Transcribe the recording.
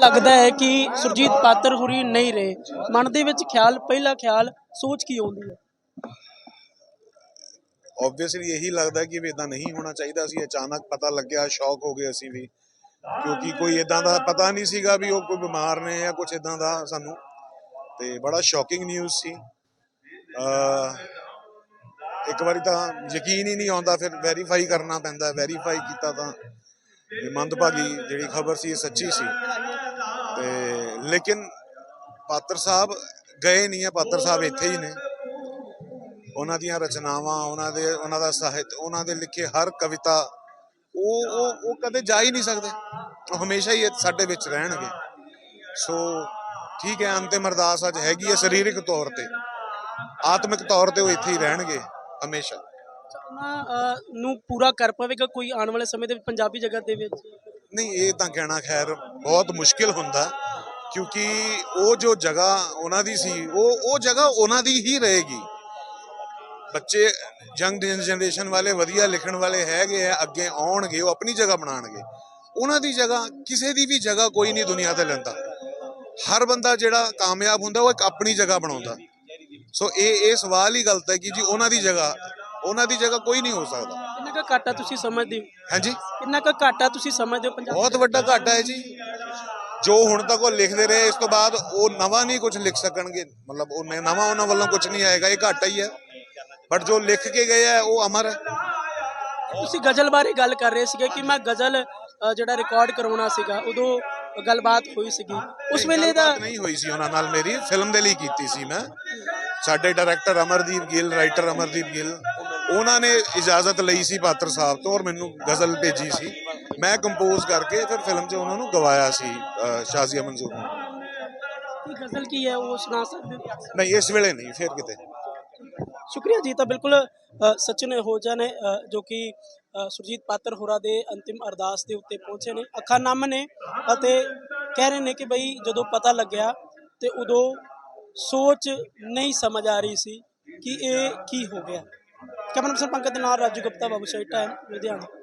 ਲੱਗਦਾ ਹੈ ਕਿ ਸੁਰਜੀਤ ਪਾਤਰ ਹੁਰੀ ਨਹੀਂ ਰਹੇ। ਮਨ ਦੇ ਵਿੱਚ ਖਿਆਲ, ਪਹਿਲਾ ਖਿਆਲ ਸੋਚ ਕੀ ਆਉਂਦੀ ਹੈ? ਆਬਵੀਅਸਲੀ ਇਹੀ ਲੱਗਦਾ ਕਿ ਵੀ ਇਦਾਂ ਨਹੀਂ ਹੋਣਾ ਚਾਹੀਦਾ ਸੀ। ਅਚਾਨਕ ਪਤਾ ਲੱਗਿਆ, ਸ਼ੌਕ ਹੋ ਗਏ ਅਸੀਂ ਵੀ। ਕਿਉਂਕਿ ਕੋਈ ਇਦਾਂ ਦਾ ਪਤਾ ਨਹੀਂ ਸੀਗਾ ਵੀ ਉਹ ਕੋਈ ਬਿਮਾਰ ਨੇ ਜਾਂ ਕੁਝ ਇਦਾਂ ਦਾ ਸਾਨੂੰ। ਤੇ ਬੜਾ ਸ਼ੌਕਿੰਗ ਨਿਊਜ਼ ਸੀ। ਇੱਕ ਵਾਰੀ ਤਾਂ ਯਕੀਨ ਹੀ ਨਹੀਂ ਆਉਂਦਾ, ਫਿਰ ਵੈਰੀਫਾਈ ਕਰਨਾ ਪੈਂਦਾ ਵੈਰੀਫਾਈ ਕੀਤਾ ਤਾਂ। ਇਹ ਮੰਦਭਾਗੀ ਜਿਹੜੀ ਖਬਰ ਸੀ, ਇਹ ਸੱਚੀ ਸੀ। ਤੇ ਲੇਕਿਨ ਪਾਤਰ ਸਾਹਿਬ ਗਏ ਨਹੀਂ ਹੈ ਪਾਤਰ ਸਾਹਿਬ ਇੱਥੇ ਹੀ ਨੇ। ਉਹਨਾਂ ਦੀਆਂ ਰਚਨਾਵਾਂ, ਉਹਨਾਂ ਦੇ, ਉਹਨਾਂ ਦਾ ਸਾਹਿਤ, ਉਹਨਾਂ ਦੇ ਲਿਖੇ ਹਰ ਕਵਿਤਾ, ਉਹ ਉਹ ਉਹ ਕਦੇ ਜਾ ਹੀ ਨਹੀਂ ਸਕਦੇ। ਉਹ ਹਮੇਸ਼ਾ ਹੀ ਸਾਡੇ ਵਿੱਚ ਰਹਿਣਗੇ। ਸੋ ਠੀਕ ਹੈ, ਅੰਤਿਮ ਅਰਦਾਸ ਅੱਜ ਹੈਗੀ ਹੈ ਸਰੀਰਕ ਤੌਰ ਤੇ। ਆਤਮਿਕ ਤੌਰ ਤੇ ਉਹ ਇੱਥੇ ਹੀ ਰਹਿਣਗੇ, ਹਮੇਸ਼ਾ। ਉਹਨਾਂ ਨੂੰ ਪੂਰਾ ਕਰ ਪਾਵੇਗਾ ਕੋਈ ਆਉਣ ਵਾਲੇ ਸਮੇਂ ਦੇ ਵਿੱਚ, ਪੰਜਾਬੀ ਜਗਤ ਦੇ ਵਿੱਚ? ਨਹੀਂ, ਇਹ ਤਾਂ ਕਹਿਣਾ ਖੈਰ ਬਹੁਤ ਮੁਸ਼ਕਿਲ ਹੁੰਦਾ, ਕਿਉਂਕਿ ਉਹ ਜੋ ਜਗ੍ਹਾ ਉਹਨਾਂ ਦੀ ਸੀ, ਉਹ ਉਹ ਜਗ੍ਹਾ ਉਹਨਾਂ ਦੀ ਹੀ ਰਹੇਗੀ। ਬੱਚੇ ਯੰਗ ਜਨਰੇਸ਼ਨ ਵਾਲੇ ਵਧੀਆ ਲਿਖਣ ਵਾਲੇ ਹੈਗੇ ਆ, ਅੱਗੇ ਆਉਣਗੇ, ਉਹ ਆਪਣੀ ਜਗ੍ਹਾ ਬਣਾਉਣਗੇ। ਉਹਨਾਂ ਦੀ ਜਗ੍ਹਾ, ਕਿਸੇ ਦੀ ਵੀ ਜਗ੍ਹਾ ਕੋਈ ਨਹੀਂ ਦੁਨੀਆ ਤੇ ਲੈਂਦਾ। ਹਰ ਬੰਦਾ ਜਿਹੜਾ ਕਾਮਯਾਬ ਹੁੰਦਾ, ਉਹ ਇੱਕ ਆਪਣੀ ਜਗ੍ਹਾ ਬਣਾਉਂਦਾ। ਸੋ ਇਹ ਇਹ ਸਵਾਲ ਹੀ ਗਲਤ ਹੈ ਕਿ ਜੀ ਉਹਨਾਂ ਦੀ ਜਗ੍ਹਾ ਉਹਨਾਂ ਦੀ ਜਗ੍ਹਾ ਕੋਈ ਨਹੀਂ ਹੋ ਸਕਦਾ। ਕਿੰਨਾ ਕੁ ਘਾਟਾ ਤੁਸੀਂ ਸਮਝਦੇ ਹੋ? ਹਾਂਜੀ। ਕਿੰਨਾ ਕੁ ਘਾਟਾ ਤੁਸੀਂ ਸਮਝਦੇ ਹੋ ਪੰਜਾਬੀ? ਬਹੁਤ ਵੱਡਾ ਘਾਟਾ ਹੈ ਜੀ। ਜੋ ਹੁਣ ਤੱਕ ਉਹ ਲਿਖਦੇ ਰਹੇ ਇਸ ਤੋਂ ਬਾਅਦ ਉਹ ਨਵਾਂ ਨਹੀਂ ਕੁਝ ਲਿਖ ਸਕਣਗੇ। ਮਤਲਬ ਉਹ ਨ- ਨਵਾਂ ਉਹਨਾਂ ਵੱਲੋਂ ਕੁਝ ਨਹੀਂ ਆਏਗਾ ਇਹ ਘਾਟਾ ਹੀ ਹੈ। ਬਟ ਜੋ ਲਿਖ ਕੇ ਗਏ ਹੈ ਉਹ ਅਮਰ ਹੈ। ਤੁਸੀਂ ਗਜ਼ਲ ਬਾਰੇ ਗੱਲ ਕਰ ਰਹੇ ਸੀਗੇ ਕਿ ਮੈਂ ਗਜ਼ਲ ਅ, ਜਿਹੜਾ ਰਿਕਾਰਡ ਕਰਾਉਣਾ ਸੀਗਾ ਉਦੋਂ ਗੱਲਬਾਤ ਹੋਈ ਸੀਗੀ। ਉਸ ਵੇਲੇ ਦਾ ਗੱਲਬਾਤ ਨਹੀਂ ਹੋਈ ਸੀ ਉਹਨਾਂ ਨਾਲ ਮੇਰੀ ਫਿਲਮ ਦੇ ਲਈ ਕੀਤੀ ਸੀ ਮੈਂ। ਸਾਡੇ ਡਾਇਰੈਕਟਰ ਅਮਰਦੀਪ ਗਿੱਲ ਰਾਈਟਰ ਅਮਰਦੀਪ ਗਿੱਲ। ਉਹਨਾਂ ਨੇ ਇਜਾਜ਼ਤ ਲਈ ਸੀ ਪਾਤਰ ਸਾਹਿਬ ਤੋਂ ਔਰ ਮੈਨੂੰ ਗਜ਼ਲ ਭੇਜੀ ਸੀ। ਮੈਂ ਕੰਪੋਜ਼ ਕਰਕੇ ਫਿਰ ਫਿਲਮ 'ਚ ਉਹਨਾਂ ਨੂੰ ਗਵਾਇਆ ਸੀ ਸ਼ਾਜ਼ੀਆ ਮਨਜ਼ੂਰ ਨੂੰ। ਗਜ਼ਲ ਕੀ ਹੈ? ਉਹ ਸੁਣਾ ਸਕਦੇ ਨਹੀਂ ਇਸ ਵੇਲੇ ਨਹੀਂ ਫਿਰ ਕਿਤੇ। ਸ਼ੁਕਰੀਆ ਜੀ ਤਾਂ ਬਿਲਕੁਲ ਸਚਿਨ ਹੋਜਾ ਨੇ ਜੋ ਕਿ ਸੁਰਜੀਤ ਪਾਤਰ ਹੋਰਾ ਦੇ ਅੰਤਿਮ ਅਰਦਾਸ ਦੇ ਉੱਤੇ ਪਹੁੰਚੇ ਨੇ। ਅੱਖਾਂ ਨਮ ਨੇ ਅਤੇ ਕਹਿ ਰਹੇ ਨੇ ਕਿ ਬਈ ਜਦੋਂ ਪਤਾ ਲੱਗਿਆ ਤੇ ਉਦੋਂ ਸੋਚ ਨਹੀਂ ਸਮਝ ਆ ਰਹੀ ਸੀ ਕਿ ਇਹ ਕੀ ਹੋ ਗਿਆ। ਕੈਮਰਾ ਪਰਸਨ ਪੰਕਜ ਦੇ ਨਾਲ ਰਾਜੂ ਗੁਪਤਾ ਬਾਬੂ ਸ਼ਾਹੀ ਟਾਈਮ ਲੁਧਿਆਣਾ।